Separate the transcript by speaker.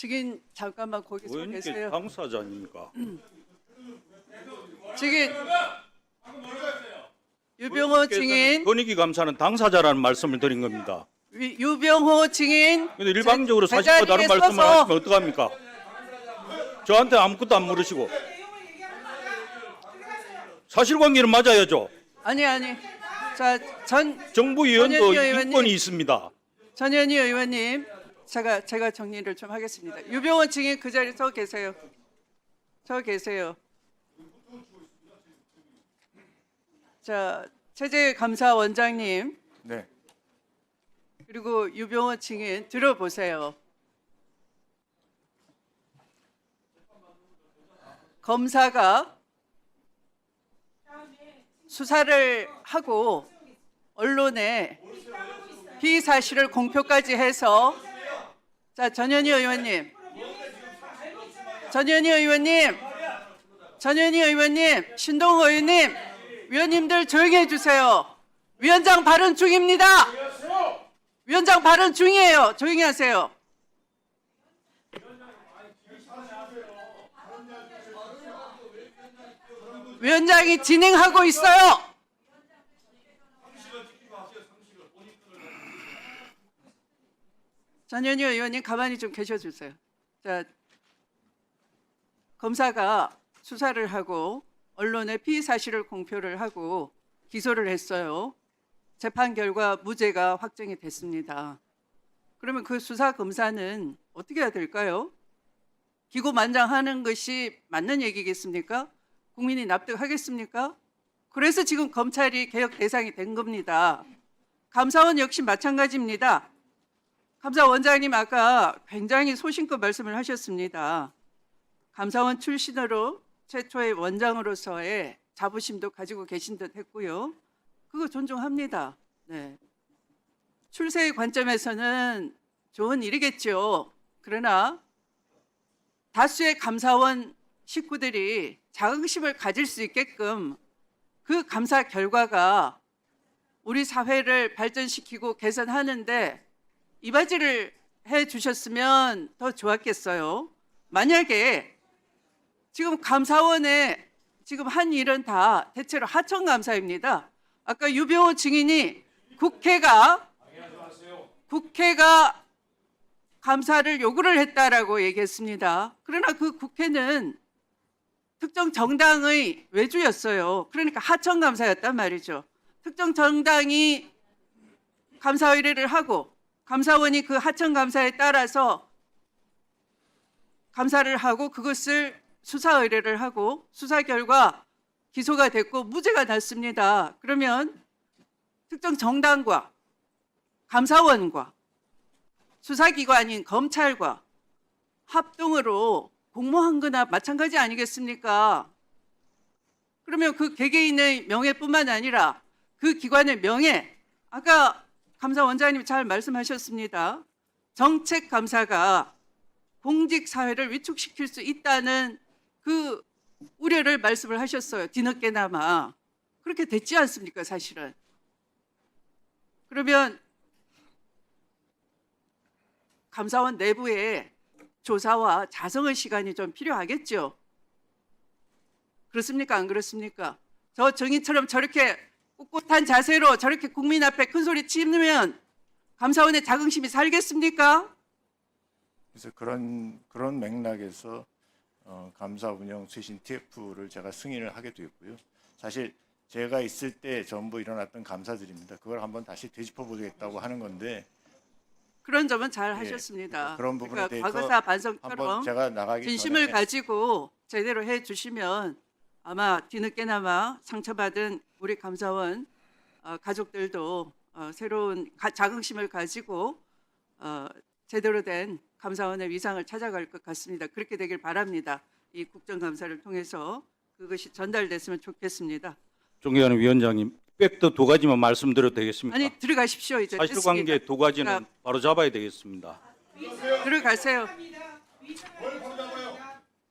Speaker 1: 지금 잠깐만 거기 서
Speaker 2: 의원님께
Speaker 1: 계세요.
Speaker 2: 당사자 아닙니까?
Speaker 1: 지금 유병호 증인,
Speaker 2: 권익위 감사는 당사자라는 말씀을 드린 겁니다.
Speaker 1: 유- 유병호 증인.
Speaker 2: 근데 일방적으로
Speaker 1: 제-
Speaker 2: 사실과 다른
Speaker 1: 제자리에
Speaker 2: 말씀을
Speaker 1: 서서
Speaker 2: 하시면 어떡합니까? 저한테 아무것도 안 물으시고 사실관계는 맞아야죠.
Speaker 1: 아니 아니. 자, 전
Speaker 2: 정부위원도
Speaker 1: 전현희 의원님.
Speaker 2: 인권이 있습니다.
Speaker 1: 전현희 의원님, 제가 제가 정리를 좀 하겠습니다. 유병호 증인 그 자리에 서 계세요. 서 계세요. 자, 최재 감사 원장님
Speaker 3: 네.
Speaker 1: 그리고 유병호 증인 들어보세요. 검사가 수사를 하고 언론에 피사실을 공표까지 해서 자 전현희 의원님. 전현희 의원님. 전현희 의원님. 신동호 의원님. 위원님들 조용히 해주세요. 위원장 발언 중입니다. 위원장 발언 중이에요. 조용히 하세요. 위원장이 진행하고 있어요 전현희 의원님 가만히 좀 계셔주세요. 자, 검사가 수사를 하고 언론에 피의 사실을 공표를 하고 기소를 했어요. 재판 결과 무죄가 확정이 됐습니다. 그러면 그 수사 검사는 어떻게 해야 될까요? 기고만장하는 것이 맞는 얘기겠습니까? 국민이 납득하겠습니까? 그래서 지금 검찰이 개혁 대상이 된 겁니다. 감사원 역시 마찬가지입니다. 감사원장님 아까 굉장히 소신껏 말씀을 하셨습니다. 감사원 출신으로 최초의 원장으로서의 자부심도 가지고 계신 듯 했고요. 그거 존중합니다. 네. 출세의 관점에서는 좋은 일이겠죠. 그러나 다수의 감사원 식구들이 자긍심을 가질 수 있게끔 그 감사 결과가 우리 사회를 발전시키고 개선하는데 이바지를 해 주셨으면 더 좋았겠어요. 만약에 지금 감사원에 지금 한 일은 다 대체로 하청 감사입니다. 아까 유병호 증인이 국회가 국회가 감사를 요구를 했다라고 얘기했습니다. 그러나 그 국회는 특정 정당의 외주였어요. 그러니까 하청 감사였단 말이죠. 특정 정당이 감사 의뢰를 하고 감사원이 그 하청 감사에 따라서 감사를 하고 그것을 수사 의뢰를 하고 수사 결과 기소가 됐고 무죄가 났습니다. 그러면 특정 정당과 감사원과 수사기관인 검찰과 합동으로 공모한 거나 마찬가지 아니겠습니까? 그러면 그 개개인의 명예뿐만 아니라 그 기관의 명예, 아까 감사원장님 잘 말씀하셨습니다. 정책 감사가 공직 사회를 위축시킬 수 있다는 그 우려를 말씀을 하셨어요. 뒤늦게나마 그렇게 됐지 않습니까, 사실은? 그러면 감사원 내부에 조사와 자성의 시간이 좀 필요하겠죠. 그렇습니까? 안 그렇습니까? 저 정의처럼 저렇게 꿋꿋한 자세로 저렇게 국민 앞에 큰 소리 치면 감사원의 자긍심이 살겠습니까?
Speaker 3: 그래서 그런 그런 맥락에서 어, 감사 운영推신 TF를 제가 승인을 하게 되었고요. 사실 제가 있을 때 전부 일어났던 감사들입니다. 그걸 한번 다시 되짚어 보겠다고 하는 건데
Speaker 1: 그런 점은 잘
Speaker 3: 예,
Speaker 1: 하셨습니다.
Speaker 3: 그런 부분에
Speaker 1: 그러니까
Speaker 3: 대해서
Speaker 1: 과거사 반성처럼
Speaker 3: 제가 나가기
Speaker 1: 진심을
Speaker 3: 전에
Speaker 1: 가지고 제대로 해 주시면 아마 뒤늦게나마 상처받은 우리 감사원 어, 가족들도 어, 새로운 가- 자긍심을 가지고 어, 제대로 된 감사원의 위상을 찾아갈 것 같습니다. 그렇게 되길 바랍니다. 이 국정감사를 통해서 그것이 전달됐으면 좋겠습니다.
Speaker 2: 존경하는 위원장님, 팩트 두 가지만 말씀드려도 되겠습니까?
Speaker 1: 아니 들어가십시오 이제
Speaker 2: 사실관계. 두 가지는
Speaker 1: 자,
Speaker 2: 바로 잡아야 되겠습니다.
Speaker 1: 들어가세요.